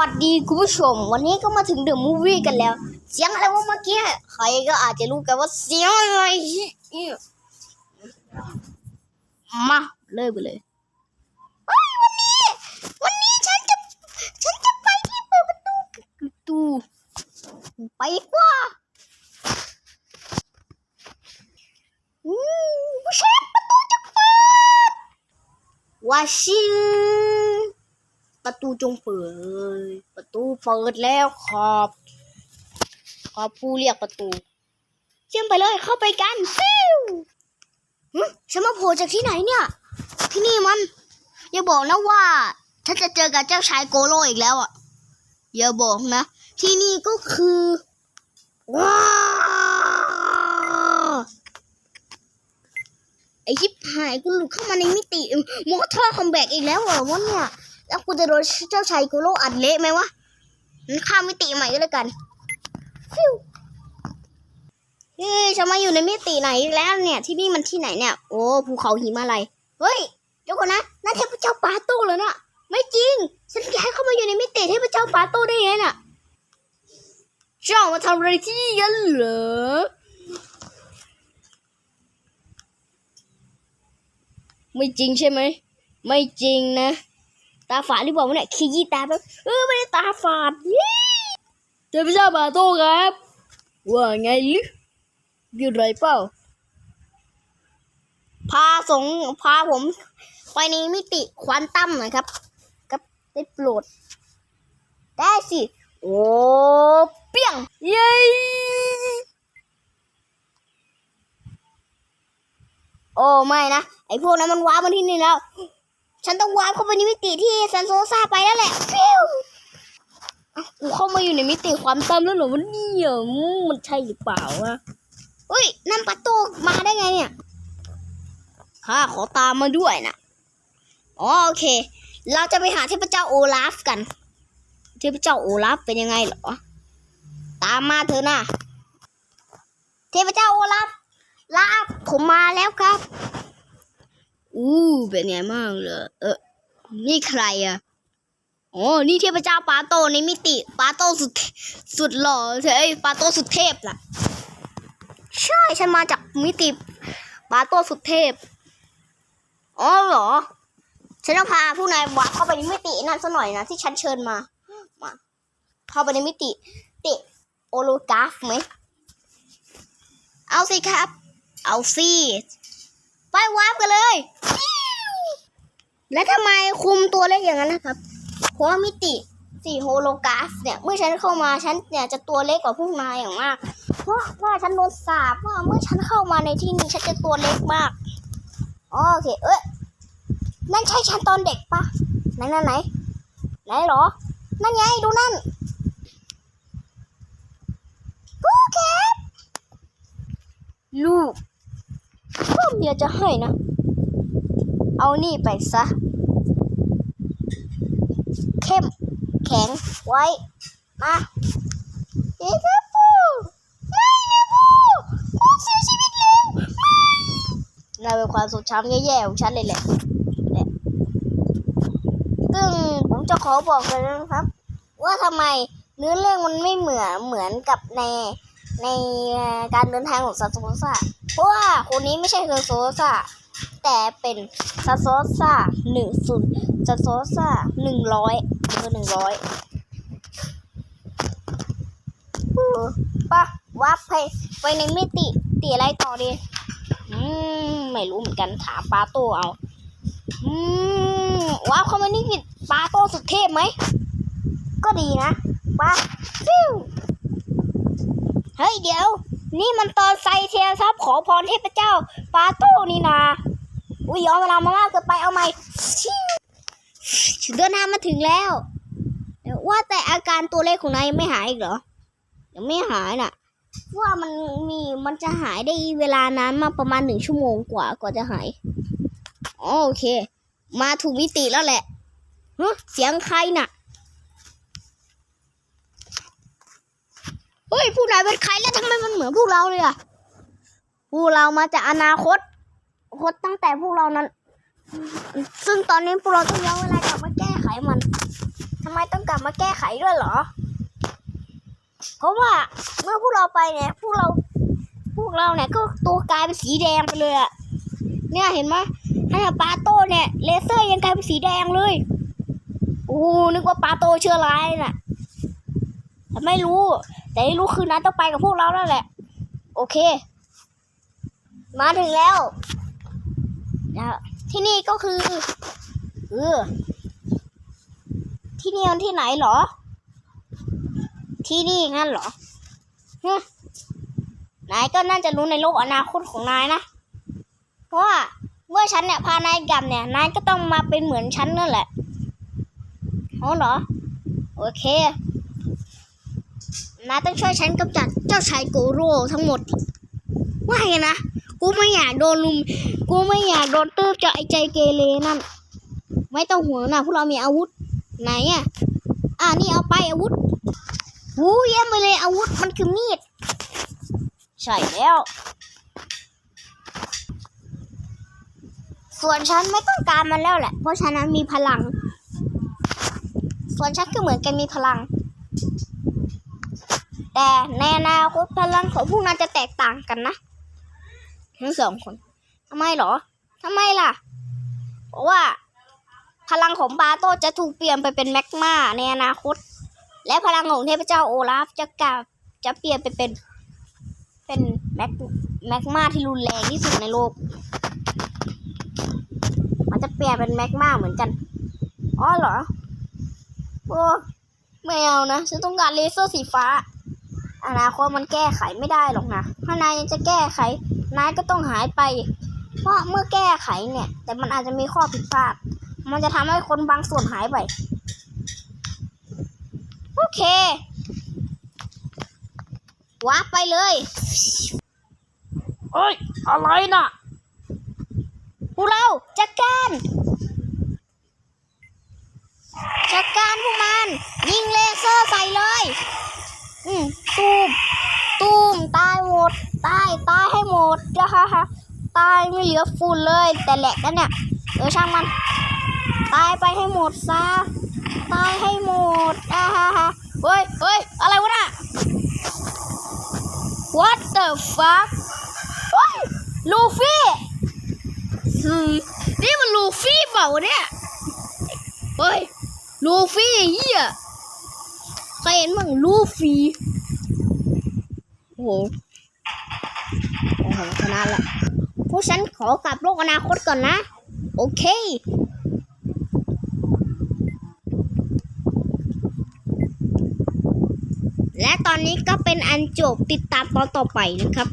วัสดีคุณผู้ชม วันนี้ก็มาถึงเดอะมูฟวี่กันแล้ว เสียงอะไรวะเมื่อกี้ใครก็อาจจะรู้กันว่าเสียงอะไรมาเลยไปเลยวันนี้ วันนี้ฉันจะฉันจะไปที่เปิดประตูประตูไปกว่าอืมผู้ชายประตูจะเปิดวาชิง ประตูจงเปิด ประตูเปิดแล้วขอบขอบผู้เรียกประตู เชื่อมไปเลยเข้าไปกันฟิวหึฉันมาโผล่จากที่ไหนเนี่ย ที่นี่มัน อย่าบอกนะว่าฉันจะเจอกับเจ้าชายโกโลอีกแล้วอะอย่าบอกนะ ที่นี่ก็คือว้าไอชิบหายกูหลุดเข้ามาในมิติมอเตอร์คอมแบกอีกแล้วเหรอวะเนี่ย แล้วกูจะโดนเจ้าชายโกโลอัดเละไหมวะงั้นข้ามมิติใหม่ก็แล้วกันฟิวเฮ้ยฉันมาอยู่ในมิติไหนแล้วเนี่ย ที่นี่มันที่ไหนเนี่ย โอ้ภูเขาหิมาลัยเฮ้ยเดี๋ยวก่อนนะนั่นเทพเจ้าปาโต้เหรอเนี่ยไม่จริง ฉันย้ายเข้ามาอยู่ในมิติเทพเจ้าปาโต้ได้ไงน่ะเจ้ามาทำอะไรที่นี่กันเหรอไม่จริงใช่ไหม ไม่จริงนะ ตาฝาดหรือเปล่าเนี่ยขยี้ตาแบบเออไม่ได้ตาฝาดเย้เทพเจ้าปาโต้ครับว่าไงลึมีอะไรเปล่า พาสงพาผมไปในมิติควอนตัมหน่อยครับ ครับได้โปรด ได้สิ โอ้เปี้ยง เย้โอ้ไม่นะ ไอพวกนั้นมันว้ามาที่นี่แล้ว ฉันต้องวาร์ปเข้าไปในมิติที่ซันโซซาไปแล้วแหละฟิวอ้าวกูเข้ามาอยู่ในมิติความตัมแล้วเหรอวะเนี่ยอืมมันใช่หรือเปล่าวะเฮ้ยนั่นประตูมาได้ไงเนี่ยข้าขอตามมาด้วยนะอ๋อโอเค เราจะไปหาเทพเจ้าโอลาฟกัน เทพเจ้าโอลาฟเป็นยังไงเหรอ ตามมาเถอะนะ เทพเจ้าโอลาฟลาฟผมมาแล้วครับ อู้เป็นไงบ้างเลยเออนี่ใครอะอ๋อนี่เทพเจ้าปาโตในมิติปาโตสุดสุดหล่อเอ้ยปาโตสุดเทพล่ะ ใช่ฉันมาจากมิติปาโตสุดเทพอ๋อเหรอ ฉันต้องพาผู้นายวาร์ปเข้าไปในมิตินั่นซะหน่อยนะที่ฉันเชิญมามาเข้าไปในมิติติโอโลกราฟไหมเอาสิครับ เอาสิ ไปวาร์ปกันเลย แล้วทำไมคุมตัวเล็กอย่างนั้นนะครับ เพราะมิติสี่โฮโลกราฟเนี่ย เมื่อฉันเข้ามาฉันเนี่ยจะตัวเล็กกว่าพวกนายอย่างมาก เพราะว่าฉันโดนสาปว่าเมื่อฉันเข้ามาในที่นี้ฉันจะตัวเล็กมากอ๋อโอเคเอ้ยนั่นใช่ฉันตอนเด็กปะไหนไหนไหนไหนหรอ นั่นไงดูนั่นกูแคปลูก ก็เมียจะให้นะ เอานี่ไปซะ เข้มแข็งไว้ มาเอ้ครับปูไม่นะปูปูเสียชีวิตแล้วไม่น่าเป็นความทรงจำแย่ๆของฉันเลยแหละแหละซึ่งผมจะขอบอกเลยนะครับ ว่าทำไมเนื้อเรื่องมันไม่เหมือนเหมือนกับในในการเดินทางของซาโซซา ราะว่าคนนี้ไม่ใช่ซาโซซาแต่เป็นซาโซซาหนึ่งศูนย์ซาโซซาหนึ่งร้อยเบอร์หนึ่งร้อยปะว่าไปไปในมิติตีอะไรต่อดีอืมไม่รู้เหมือนกันถามปาโตเอา อืมว้าวเขามานี่ผิดปาโตสุดเทพไหม ก็ดีนะปาฟิวเฮ้ย เดี๋ยว นี่มันตอนไซเทียซับขอพรเทพเจ้าปาโตนี่นาอุ้ยย้อนเวลามามากเกินไปเอาใหม่ชิวเดินทางมาถึงแล้วว่าแต่อาการตัวเลขของนายยังไม่หายอีกเหรอยังไม่หายน่ะว่ามันมีมันจะหายได้เวลานานมาประมาณหนึ่งชั่วโมงกว่ากว่าจะหายอ๋อโอเค มาถูกมิติแล้วแหละฮะเสียงใครน่ะ เฮ้ยผู้นายเป็นใครแล้วทำไมมันเหมือนพวกเราเลยอะพวกเรามาจากอนาคตคตตั้งแต่พวกเรานั้น ซึ่งตอนนี้พวกเราต้องย้อนเวลากลับมาแก้ไขมันทำไมต้องกลับมาแก้ไขด้วยเหรอ เพราะว่าเมื่อพวกเราไปเนี่ยพวกเราพวกเราเนี่ยก็ตัวกลายเป็นสีแดงไปเลยอะเนี่ยเห็นไหมขนาดปาโต้เนี่ยเลเซอร์ยังกลายเป็นสีแดงเลยโอ้นึกว่าปาโต้เชื้อร้ายน่ะแต่ไม่รู้ แต่ที่รู้คือนัดต้องไปกับพวกเราแล้วแหละ โอเค มาถึงแล้วนะที่นี่ก็คือเออที่นี่มันที่ไหนหรอ ที่นี่งั้นหรอฮึนายก็น่าจะรู้ในโลกอนาคตของนายนะ เพราะว่าเมื่อฉันเนี่ยพานายกลับเนี่ย นายก็ต้องมาเป็นเหมือนฉันนั่นแหละอ๋อเหรอ โอเค นายต้องช่วยฉันกำจัดเจ้าชายโกโร่ทั้งหมด ว่าไงนะ กูไม่อยากโดนลุม กูไม่อยากโดนตืบจากไอ้ใจเกเรนั่น ไม่ต้องห่วงนะพวกเรามีอาวุธ ไหนอะ อ่านี่เอาไปอาวุธหูเยี่ยมไปเลยอาวุธมันคือมีด ใช่แล้ว ส่วนฉันไม่ต้องการมันแล้วแหละ เพราะฉะนั้นมีพลัง ส่วนฉันก็เหมือนกันมีพลัง แต่ในอนาคตพลังของพวกนั้นจะแตกต่างกันนะทั้งสองคนทำไมหรอทำไมล่ะ เพราะว่า พลังของบาโตจะถูกเปลี่ยนไปเป็นแมกมาในอนาคต และพลังของเทพเจ้าโอลาฟจะกลับจะเปลี่ยนไปเป็น เป็นแมกแมกมาที่รุนแรงที่สุดในโลก มันจะเปลี่ยนเป็นแมกมาเหมือนกันอ๋อเหรอโอ้ไม่เอานะ ฉันต้องการเลเซอร์สีฟ้า อนาคตมันแก้ไขไม่ได้หรอกนะ ถ้านายยังจะแก้ไข นายก็ต้องหายไป เพราะเมื่อแก้ไขเนี่ย แต่มันอาจจะมีข้อผิดพลาด มันจะทำให้คนบางส่วนหายไป โอเคว้าร์ปไปเลยเอ้ย อะไรน่ะพวกเราจัดการจัดการพวกมัน ยิงเลเซอร์ใส่เลย อืมตูมตูมตายหมดตายตายให้หมดจ้าฮ่าฮ่าตายไม่เหลือฝุ่นเลย แต่แหลกแล้วเนี่ยเออช่างมัน ตายไปให้หมดซะตายให้หมดอ่าฮ่าฮ่าเฮ้ยเฮ้ยอะไรวะน่ะ What the fuck เฮ้ยลูฟี่อืมนี่มันลูฟี่เปล่าเนี่ยเฮ้ยลูฟี่เฮีย ใครเห็นมั่งลูฟี่ โอ้โห โอ้โหชนะละพวกฉันขอกลับโลกอนาคตก่อนนะ โอเคและตอนนี้ก็เป็นอันจบติดตามตอนต่อไปนะครับ